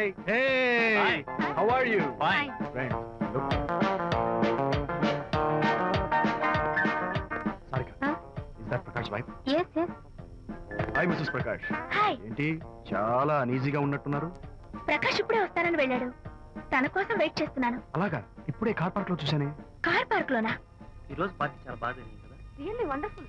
Hi hey Hi. How are you Fine. Sarika, Huh? is that Prakash wife? Yes yes hi Mrs Prakash hi ఏంటి చాలా అనీజీగా ఉన్నట్టున్నారు. ప్రకాష్ ఇప్పుడే వస్తానని వెళ్ళాడు. తన కోసం వెయిట్ చేస్తున్నాను. అలాగా? ఇప్పుడే కార్ పార్క్లో చూసానే కార్ పార్క్ లోనా ఈ రోజు పార్టీ చాలా బాగా జరిగింది కదా? Really wonderful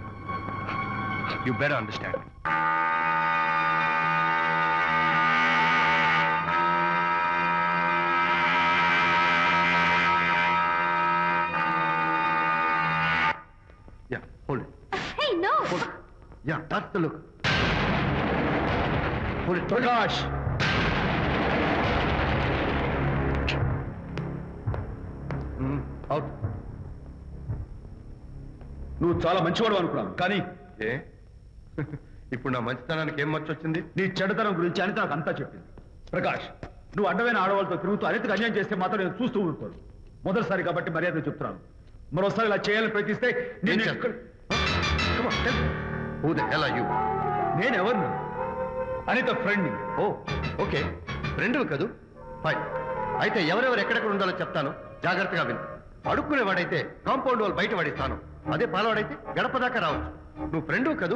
you better understand Yeah, hold it. Hey no Hold it. Yeah, that's the look. Hold it. Prakash! Mm, out. నువ్వు చాలా మంచివాడు అనుకున్నాను కానీ ఏ ఇప్పుడు నా మంచితనానికి ఏం మర్చి వచ్చింది నీ చెడుతనం గురించి అనిత నాకు అంతా చెప్పింది. ప్రకాష్ నువ్వు అడ్డమైన ఆడవాళ్ళతో తిరుగుతూ అనితకు అన్యాయం చేస్తే మాత్రం నేను చూస్తూ ఊరుకోను. మొదటిసారి కాబట్టి మర్యాద చెప్తున్నాను. మరోసారి ఇలా చేయాలని ప్రయత్నిస్తే నేను చేస్తావు? Come on, tell me. Who the hell are you? నేను ఎవరిని? అనిత ఫ్రెండ్ ఓ ఓకే. రెండు కదూ? ఫైన్ అయితే ఎవరెవరు ఎక్కడెక్కడ ఉండాలో చెప్తాను. జాగ్రత్తగా విను. అడుక్కునేవాడైతే కాంపౌండ్ వాళ్ళు బయట పడిస్తాను. అదే పాలవాడైతే గడప దాకా రావచ్చు. నువ్వు ఫ్రెండు కదూ?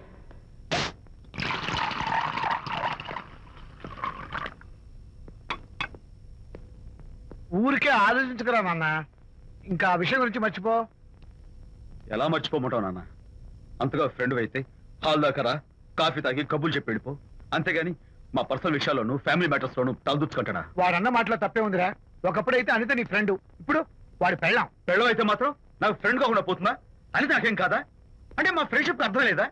ఊరికే ఆలోచించకరా నాన్న. ఇంకా ఆ విషయం గురించి మర్చిపో. ఎలా మర్చిపోమంటావు నాన్న? అంతగా ఫ్రెండ్ అయితే హాల్ దాకా రా కాఫీ తాగి కబుర్లు చెప్పి వెళ్ళిపో. అంతేగాని మా పర్సనల్ విషయాల్లోనూ ఫ్యామిలీ మ్యాటర్స్ లోను తలదూర్చుకుంటాడా వాడన్న మాటలో తప్పే ఉందిరా. ఒకప్పుడైతే అనిత నీ ఫ్రెండ్ ఇప్పుడు వాడి పెళ్ళాం. పెళ్ళం అయితే మాత్రం నాకు ఫ్రెండ్ కాకుండా పోతుందా? అని నాకేం కాదా? అంటే మా ఫ్రెండ్షిప్ అర్థం లేదా?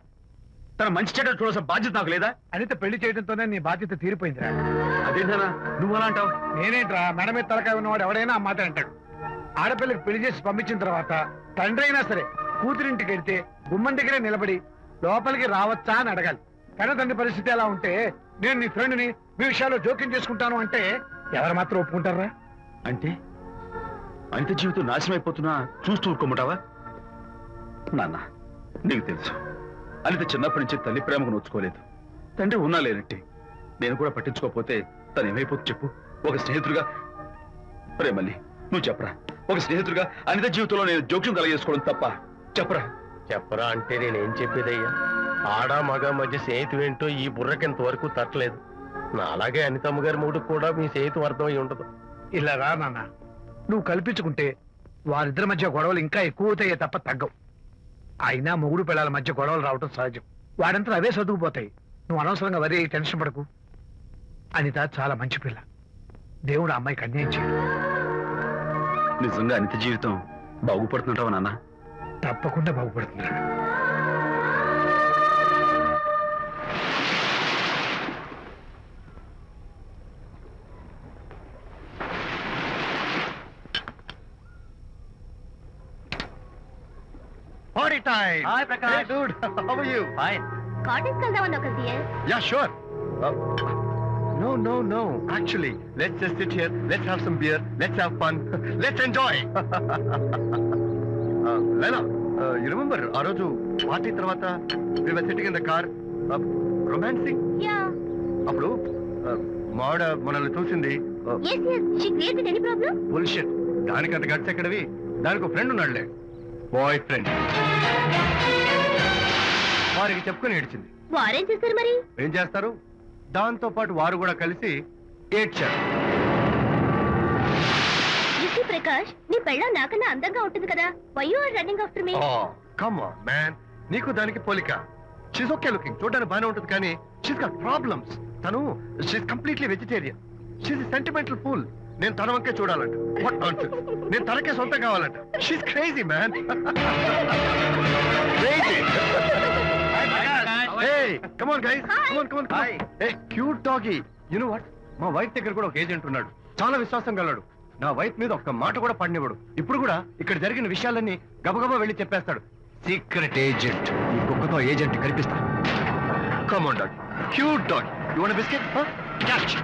తన మంచి చెడ్డ చూడాల్సిన బాధ్యత నాకు లేదా? అనిత పెళ్ళి చేయడంతోనే నీ బాధ్యత తీరిపోయిందిరా. అదేంటనా నువ్వు అలా అంటావు? నేనేంట్రా మెడ మీద తలకాయ ఉన్నవాడు ఎవడైనా ఆ మాట అంటాడు. ఆడపిల్లకి పెళ్ళి చేసి పంపించిన తర్వాత తండ్రి అయినా సరే కూతురింటికి వెళ్తే గుమ్మం దగ్గరే నిలబడి లోపలికి రావచ్చా అని అడగాలి. కానీ తండ్రి పరిస్థితి ఎలా ఉంటే నేను నీ ఫ్రెండ్ని మీ విషయాల్లో జోక్యం చేసుకుంటాను అంటే ఎవరు మాత్రం ఒప్పుకుంటారా? అంటే? అనిత జీవితం నాశనం అయిపోతున్నా చూస్తూ ఊరుకోమంటావా? నాన్న నీకు తెలుసు. అనిత చిన్నప్పటి నుంచి తల్లి ప్రేమకు నోచుకోలేదు. తండ్రి ఉన్నా లేనట్టే. నేను కూడా పట్టించుకోకపోతే తను ఏమైపోతుంది చెప్పు. ఒక స్నేహితుడిగా రే మళ్ళీ నువ్వు చెప్పరా? ఒక స్నేహితుడిగా అనిత జీవితంలో నేను జోక్యం కలగజేసుకోవడం తప్ప చెప్పరా? చెప్పరా అంటే నేనేం చెప్పేదయ్యా? ఆడ మగ మధ్య స్నేహితు ఏంటో ఈ బుర్రకింత వరకు తట్టలేదు. నా అలాగే అనితమ్మ గారి మూడు కూడా మీ స్నేహితు అర్థమై ఉండదు. ఇలా రా నాన్న. నువ్వు కల్పించుకుంటే వారిద్దరి మధ్య గొడవలు ఇంకా ఎక్కువ అవుతాయే తప్ప తగ్గవు. అయినా మొగుడు పిల్లల మధ్య గొడవలు రావటం సహజం. వాడంతా అవే సర్దుకుపోతాయి. నువ్వు అనవసరంగా వరి టెన్షన్ పడకు. అనిత చాలా మంచి పిల్ల. దేవుడు అమ్మాయికి అన్యాయం చేయడు. నిజంగా అనిత జీవితం బాగుపడుతుంటావా నాన్న? తప్పకుండా బాగుపడుతున్నాడు time Hi, Prakash. Hey, dude. How are you? Fine cottage వెళ్దామని ఒక సియర్ Yeah, sure. Uh, no, no, no. Actually, let's just sit here. Let's have some beer. Let's have fun. let's enjoy. uh, Lena, uh, you remember ఆ రోజు party తర్వాత we were sitting in the car, uh, romancing. Yeah అప్పుడు uh, మావిడ మనల్ని చూసింది uh, yes yes she created any problem bullshit దానికి అంత guts ఎక్కడవి దానికి ఒక ఫ్రెండ్ ఉన్నాడులే బాయ్ ఫ్రెండ్ వారికి చెప్పుకొని ఏడ్చింది. వారేం చేస్తారు మరి? ఏం చేస్తారు? దాంతో పాటు వారు కూడా కలిసి ఏడ్చారు. యూసీ ప్రకాష్ నీ పెళ్ళం నాకన్నా అందంగా ఉంటుంది కదా. Why you are running after me come man నీకు దానికి పోలిక. షీస్ ఓకే లుకింగ్ చూడడానికి బాగానే ఉంటుంది కానీ షీస్ గట్ ప్రాబ్లమ్స్ తను she's completely vegetarian she's sentimental full నేను తన వంకే చూడాలంట. వాట్ నాన్సెన్స్ నేను తనకే సొంతం కావాలంట. She's crazy man crazy Hey, come on guys. Come on, come on, come on. Hey, cute doggy. You know what? మా wife దగ్గర కూడా ఒక ఏజెంట్ ఉన్నాడు. చాలా విశ్వాసం గలడు నా వైఫ్ మీద ఒక్క మాట కూడా పడినివ్వడు. ఇప్పుడు కూడా ఇక్కడ జరిగిన విషయాలన్నీ గబగబా వెళ్ళి చెప్పేస్తాడు. సీక్రెట్ ఏజెంట్ ఈ కుక్కతో ఏజెంట్ కనిపిస్తా. Come on dog cute dog you want biscuit Just.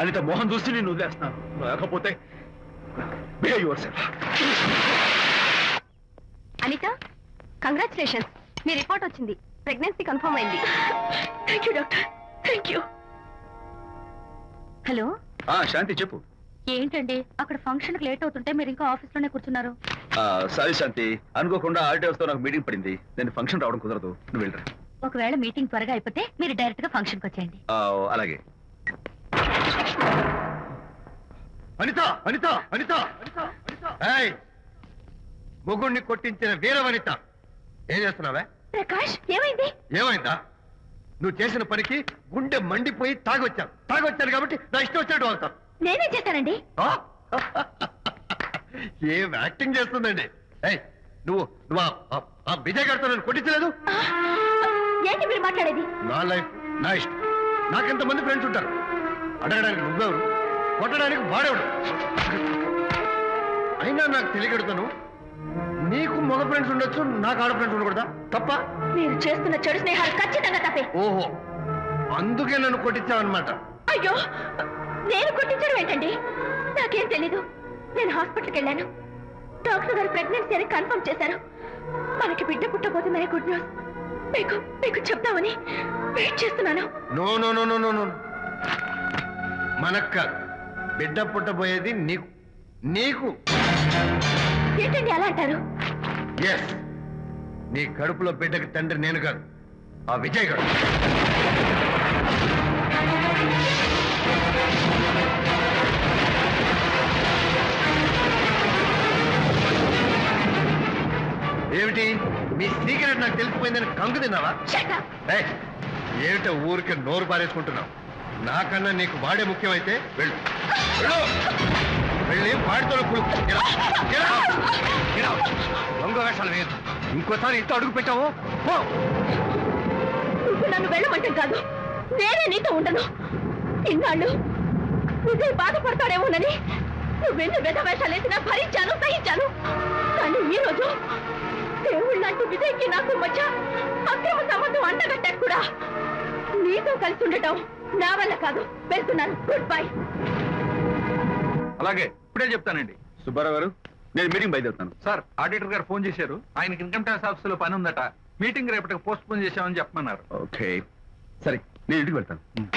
Anitha Mohan చూసి నేను వదిలేస్తున్నాను. లేకపోతే behave yourself Anitha congratulations మీ రిపోర్ట్ వచ్చింది. ప్రెగ్నెన్సీ కన్ఫర్మ్ అయింది. Thank you doctor thank you hello Shanti చెప్పు. ఏంటండి? అక్కడ ఫంక్షన్ లేట్ అవుతుంటే మీరు ఇంకా ఆఫీస్లోనే కూర్చున్నారు సారీ శాంతి. అనుకోకుండా ఆర్టీఎస్తో నాకు మీటింగ్ పడింది. నేను ఫంక్షన్ రావడం కుదరదు. నువ్వు వెళ్ళరా. ఒకవేళ మీటింగ్ త్వరగా అయిపోతే మీరు డైరెక్ట్గా ఫంక్షన్కి వచ్చేయండి. ఆ, అలాగే. అనిత అనిత అనిత. మొగుణ్ణి కొట్టించిన వీరవనిత. ఏం చేస్తున్నావే? ప్రకాష్ ఏమైంది? ఏమైందా? నువ్వు చేసిన పనికి గుండె మండిపోయి తాగొచ్చాను. తాగొచ్చాను కాబట్టి నా ఇష్టం వచ్చినట్టు వాళ్తాను నేనేం చేశానండి? ఏం యాక్టింగ్ చేస్తుందండి? ఏయ్ నువ్వు నువ్వు ఆ- ఆ- ఆ విజయ్ గారితో నన్ను కొట్టించలేదు? ఏంటి మీరు మాట్లాడేది? నా లైఫ్ నా ఇష్టం. నాకెంతమంది ఫ్రెండ్స్ ఉంటారు? అడగడానికి నువ్వెవరు? కొట్టడానికి వాడేవాడు? అయినా నాకు తెలియగడుతాను. నీకు మగ ఫ్రెండ్స్ ఉండొచ్చు నాకు ఆడ ఫ్రెండ్స్ ఉండకూడదా? తప్ప? మీరు చేస్తున్న చెడు స్నేహాలు ఖచ్చితంగా తప్పే. ఓహో అందుకే నన్ను కొట్టించావన్నమాట. అయ్యో నేను కొట్టించడం ఏంటండి? నాకేం తెలీదు. నేను హాస్పిటల్కి వెళ్ళాను. డాక్టర్ గారు ప్రెగ్నెన్సీ అని కన్ఫర్మ్ చేశారు. మనకి బిడ్డ పుట్టబోతుందనే గుడ్ న్యూస్. మీకు మీకు చెప్తామని వెయిట్ చేస్తున్నాను. No no no no no no. మనక్క కాదు. బిడ్డ పుట్టబోయేది నీకు. నీకు. ఏంటండి అలా అంటారు? ఎస్ నీ కడుపులో బిడ్డకి తండ్రి నేను కాదు ఆ విజయ్ గారు ఏమిటి? మీ సీక్రెట్ నాకు తెలిసిపోయిందని కంగు తిన్నావా? ఏమిటో ఊరికే నోరు పారేసుకుంటున్నావు. నాకన్నా నీకు వాడే ముఖ్యమైతే వెళ్ళు. వెళ్ళు. వెళ్ళి వాడితో దొంగ వేషాలు వేయద్దు. ఇంకోసారి ఇంట్లో అడుగు పెట్టావు? నువ్వు నన్ను వెళ్ళమంటే కాదు. నేనే నీతో ఉండను. ఇన్నాళ్ళు విజయ్ బాధపడతాడేమోనని నువ్వెన్ని వేషాలు వేసినా భరించాను సహించాను. కానీ ఈ రోజు దేవుళ్ళంటి విజయ్కి నాకు మధ్య అక్రమ సంబంధం అంటగట్టారు కూడా. నీ మీతో కలిసి ఉండటం నా వల్ల కాదు. వెళ్తున్నాను. గుడ్ బై అలాగే ఇప్పుడే చెప్తానండి. సుబ్బారావు గారు నేను మీటింగ్ బయలుదేరుతాను. సార్ ఆడిటర్ గారు ఫోన్ చేశారు. ఆయనకి ఇన్కమ్ ట్యాక్స్ ఆఫీస్లో పని ఉందట. మీటింగ్ రేపటికి పోస్ట్ పోన్ చేశామని చెప్పమన్నారు. ఓకే. సరే నేను ఇంటికి వెళ్తాను.